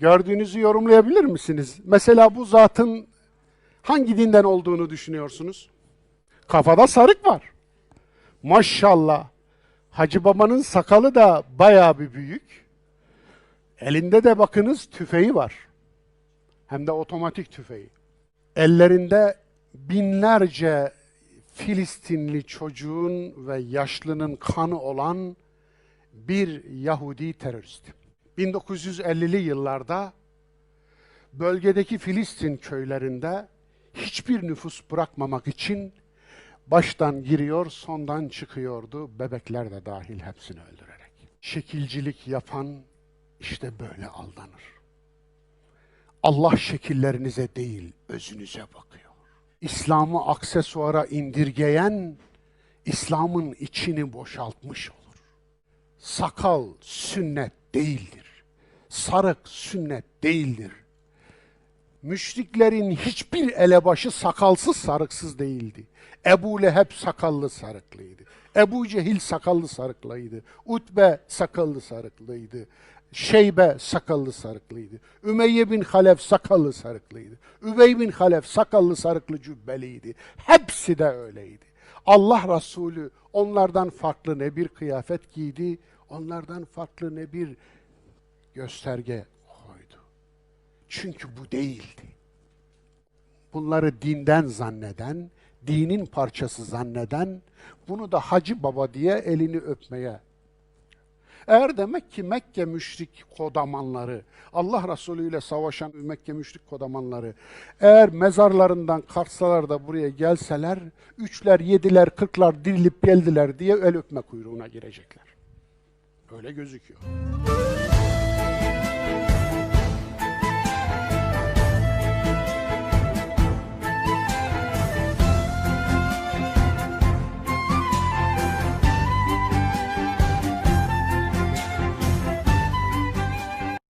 Gördüğünüzü yorumlayabilir misiniz? Mesela bu zatın hangi dinden olduğunu düşünüyorsunuz? Kafada sarık var. Maşallah. Hacı babanın sakalı da bayağı bir büyük. Elinde de bakınız tüfeği var. Hem de otomatik tüfeği. Ellerinde binlerce Filistinli çocuğun ve yaşlının kanı olan bir Yahudi terörist. 1950'li yıllarda bölgedeki Filistin köylerinde hiçbir nüfus bırakmamak için baştan giriyor, sondan çıkıyordu, bebekler de dahil hepsini öldürerek. Şekilcilik yapan işte böyle aldanır. Allah şekillerinize değil, özünüze bakıyor. İslam'ı aksesuara indirgeyen, İslam'ın içini boşaltmış olur. Sakal sünnet değildir. Sarık sünnet değildir. Müşriklerin hiçbir elebaşı sakalsız sarıksız değildi. Ebu Leheb sakallı sarıklıydı. Ebu Cehil sakallı sarıklıydı. Utbe sakallı sarıklıydı. Şeybe sakallı sarıklıydı. Ümeyye bin Halef sakallı sarıklıydı. Übey bin Halef sakallı sarıklı cübbeliydi. Hepsi de öyleydi. Allah Resulü onlardan farklı ne bir kıyafet giydi, onlardan farklı ne bir gösterge koydu. Çünkü bu değildi. Bunları dinden zanneden, dinin parçası zanneden, bunu da Hacı Baba diye elini öpmeye. Eğer demek ki Mekke müşrik kodamanları, Allah Resulü ile savaşan Mekke müşrik kodamanları, eğer mezarlarından kalksalar da buraya gelseler, üçler, yediler, kırklar dirilip geldiler diye el öpme kuyruğuna girecekler. Öyle gözüküyor.